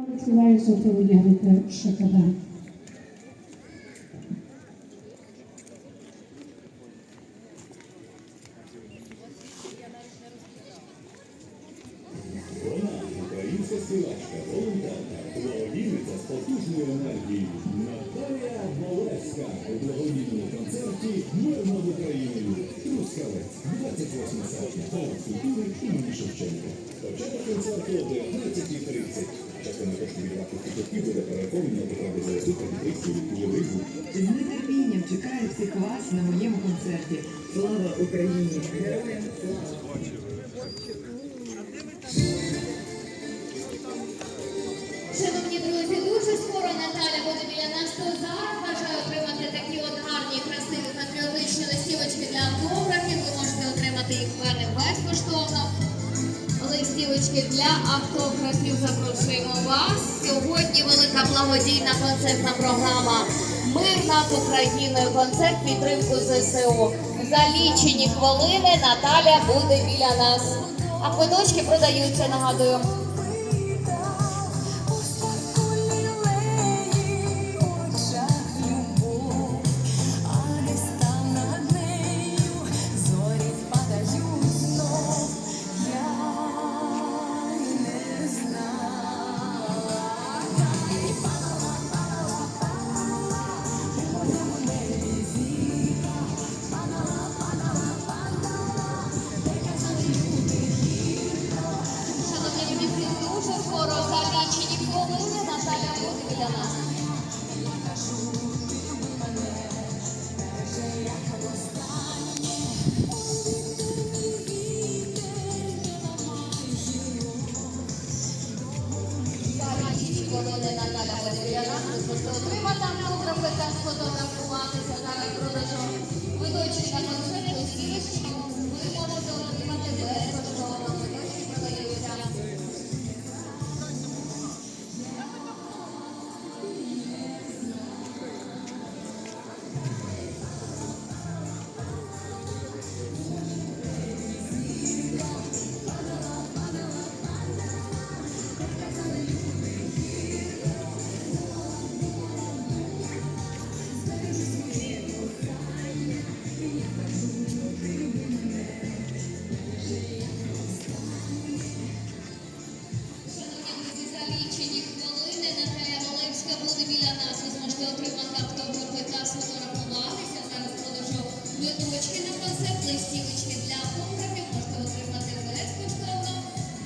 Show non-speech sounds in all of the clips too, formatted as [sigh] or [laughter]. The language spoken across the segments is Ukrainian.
Сотової групи Шокода. Вона українська співачка, волонтерка, благодійниця з потужною енергією. Наталія Малевська у благодійному концерті Мир над Україною. Трускавець, 28 серпня, Палац культури імені Шевченка. Початок концерту о 19.30. Частина коштів від чекаю всіх вас на моєму концерті. Слава Україні! Героям! Шановні друзі, дуже скоро Наталя буде біля нас. Зараз бажаю отримати такі от гарні, красиві патріотичні листівочки для автографів. Ви можете отримати їх в мене безкоштовно. Листівочки для автографів запрошуємо вас. Сьогодні велика благодійна концертна програма Мир над Україною. Концерт підтримку ЗСУ. За лічені хвилини Наталя буде біля нас. А квиточки продаються, нагадую. Листівочки для автографів. Можете отримати безкоштовно.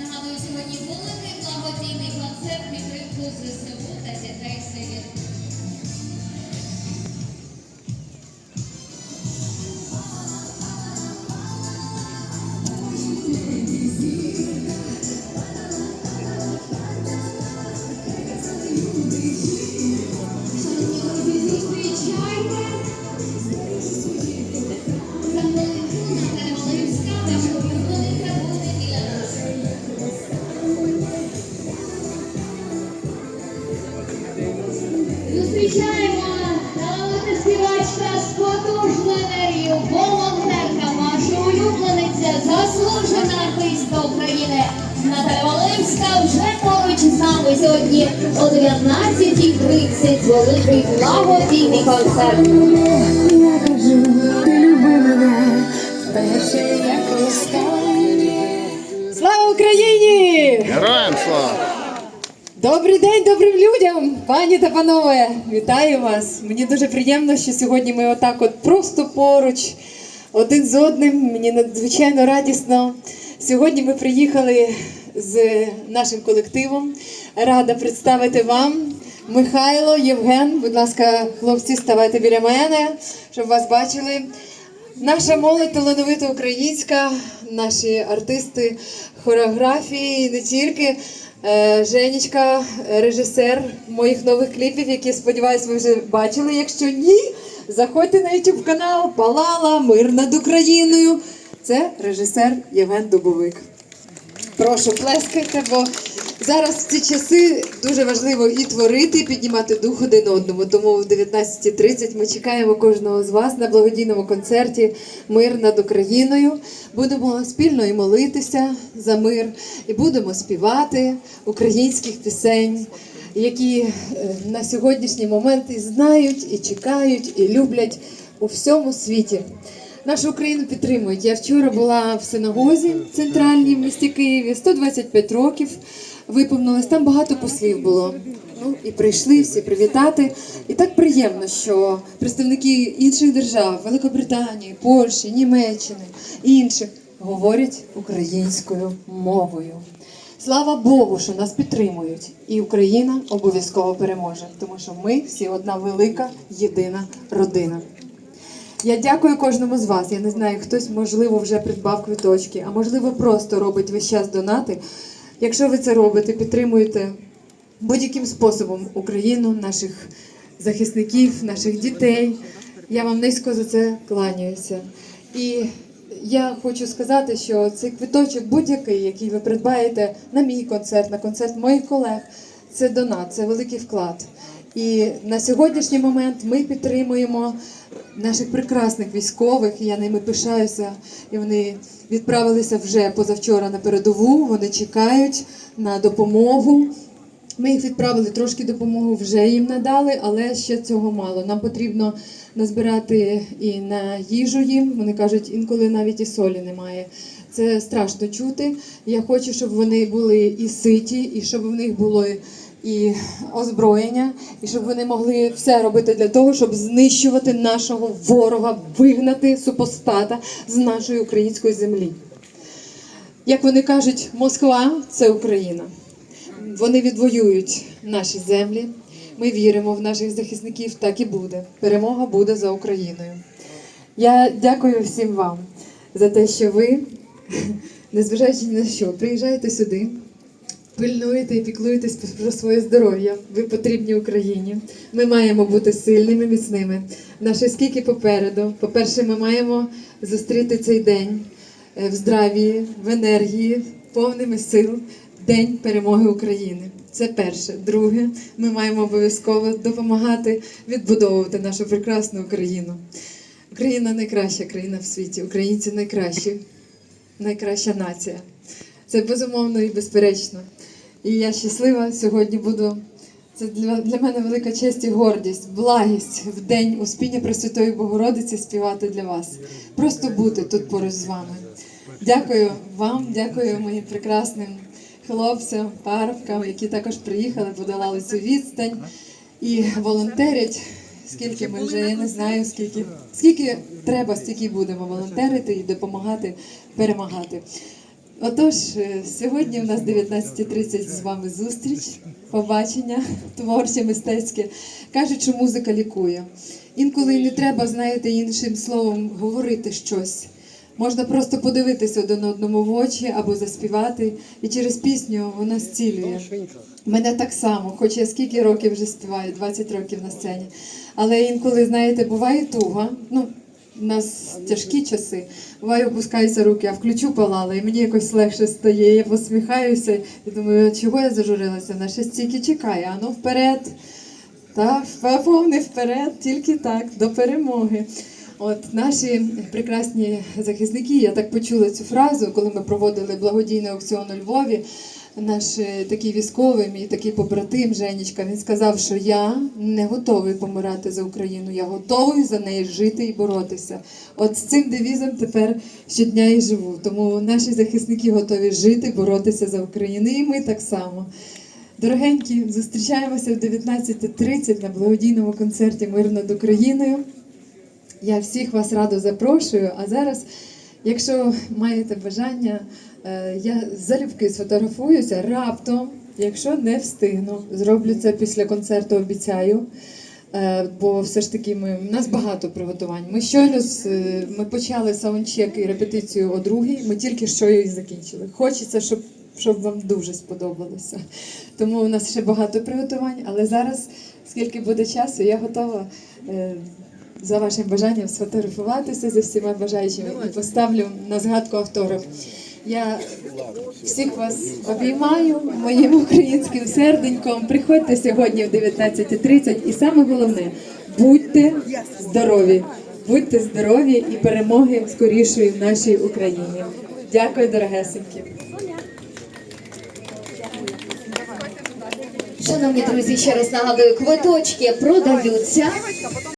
Нагадую, сьогодні великий благодійний концерт підтримку ЗСУ Зустрічаємо талановита співачка з потужною енергією, волонтерка, ваша улюблениця, заслужена артистка України. Наталя Валевська вже поруч з нами сьогодні о 19.30 великий благодійний концерт. Я кажу, ти люби мене, перше як. Слава Україні! Героям слава! Добрий день добрим людям, пані та панове! Вітаю вас! Мені дуже приємно, що сьогодні ми отак от просто поруч, один з одним. Мені надзвичайно радісно. Сьогодні ми приїхали з нашим колективом. Рада представити вам Михайло, Євген. Будь ласка, хлопці, ставайте біля мене, щоб вас бачили. Наша молодь талановита українська, наші артисти хореографії, і не тільки. Е, Женечка, режисер моїх нових кліпів, які сподіваюсь, ви вже бачили. Якщо ні, заходьте на YouTube канал Палала Мир над Україною. Це режисер Євген Дубовик. Прошу плескайте, бо Зараз в ці часи дуже важливо і творити, і піднімати дух один одному. Тому в 19.30 ми чекаємо кожного з вас на благодійному концерті Мир над Україною. Будемо спільно і молитися за мир, і будемо співати українських пісень, які е, на сьогоднішній момент і знають, і чекають, і люблять у всьому світі. Нашу Україну підтримують. Я вчора була в синагозі центральній в місті Києві, 125 років виповнилось. Там багато послів було. Ну і прийшли всі привітати. І так приємно, що представники інших держав, Великобританії, Польщі, Німеччини і інших говорять українською мовою. Слава Богу, що нас підтримують, і Україна обов'язково переможе, тому що ми всі одна велика єдина родина. Я дякую кожному з вас. Я не знаю, хтось, можливо, вже придбав квиточки, а можливо, просто робить весь час донати. Якщо ви це робите, підтримуєте будь-яким способом Україну, наших захисників, наших дітей. Я вам низько за це кланяюся. І я хочу сказати, що цей квиточок, будь-який, який ви придбаєте на мій концерт, на концерт моїх колег, це донат, це великий вклад. І на сьогоднішній момент ми підтримуємо наших прекрасних військових. і Я ними пишаюся. І вони відправилися вже позавчора на передову. Вони чекають на допомогу. Ми їх відправили трошки допомогу, вже їм надали, але ще цього мало. Нам потрібно назбирати і на їжу їм. Вони кажуть, інколи навіть і солі немає. Це страшно чути. Я хочу, щоб вони були і ситі, і щоб в них було і озброєння, і щоб вони могли все робити для того, щоб знищувати нашого ворога, вигнати супостата з нашої української землі. Як вони кажуть, Москва це Україна. Вони відвоюють наші землі. Ми віримо в наших захисників, так і буде. Перемога буде за Україною. Я дякую всім вам за те, що ви, [laughs] незважаючи ні на що, приїжджаєте сюди, пильнуєте і піклуєтесь про своє здоров'я. Ви потрібні Україні. Ми маємо бути сильними, міцними. Наше скільки попереду. По-перше, ми маємо зустріти цей день е, в здравії, в енергії, повними сил. День перемоги України. Це перше. Друге, ми маємо обов'язково допомагати відбудовувати нашу прекрасну Україну. Україна найкраща країна в світі. Українці найкращі, найкраща нація. Це безумовно і безперечно. І я щаслива сьогодні буду. Це для, мене велика честь і гордість, благість в день Успіння Пресвятої Богородиці співати для вас. Просто бути тут поруч з вами. Дякую вам, дякую моїм прекрасним хлопцям, парубкам, які також приїхали, подолали цю відстань і волонтерять. Скільки ми вже я не знаю, скільки скільки треба, стільки будемо волонтерити і допомагати перемагати. Отож, е, сьогодні у нас 19.30 з вами зустріч, побачення творче, мистецьке. Кажуть, що музика лікує. Інколи не треба, знаєте, іншим словом говорити щось. Можна просто подивитися один одному в очі або заспівати, і через пісню вона зцілює. Мене так само, хоч я скільки років вже співаю, 20 років на сцені. Але інколи, знаєте, буває туга. Ну, у нас тяжкі часи. Буває, опускаються руки, а включу палала, і мені якось легше стає. Я посміхаюся і думаю, чого я зажурилася? Вона ще стільки чекає, а ну вперед. Так, повний вперед, тільки так, до перемоги. От наші прекрасні захисники, я так почула цю фразу, коли ми проводили благодійний аукціон у Львові. Наш е, такий військовий, мій такий побратим Женечка, він сказав, що я не готовий помирати за Україну, я готовий за неї жити і боротися. От з цим девізом тепер щодня і живу. Тому наші захисники готові жити, боротися за Україну, і ми так само. Дорогенькі, зустрічаємося в 19.30 на благодійному концерті Мир над Україною. Я всіх вас радо запрошую. А зараз, якщо маєте бажання, е, я залюбки сфотографуюся раптом, якщо не встигну. Зроблю це після концерту, обіцяю. Е, Бо все ж таки ми, у нас багато приготувань. Ми щойно е, ми почали саундчек і репетицію о другій, ми тільки що її закінчили. Хочеться, щоб, щоб вам дуже сподобалося. Тому у нас ще багато приготувань, але зараз, скільки буде часу, я готова за вашим бажанням сфотографуватися зі всіма бажаючими і поставлю на згадку автограф. Я всіх вас обіймаю моїм українським серденьком. Приходьте сьогодні в 19.30 і саме головне будьте здорові. Будьте здорові і перемоги скорішої в нашій Україні. Дякую, дорогесенькі. Шановні друзі, ще раз нагадую, квиточки продаються.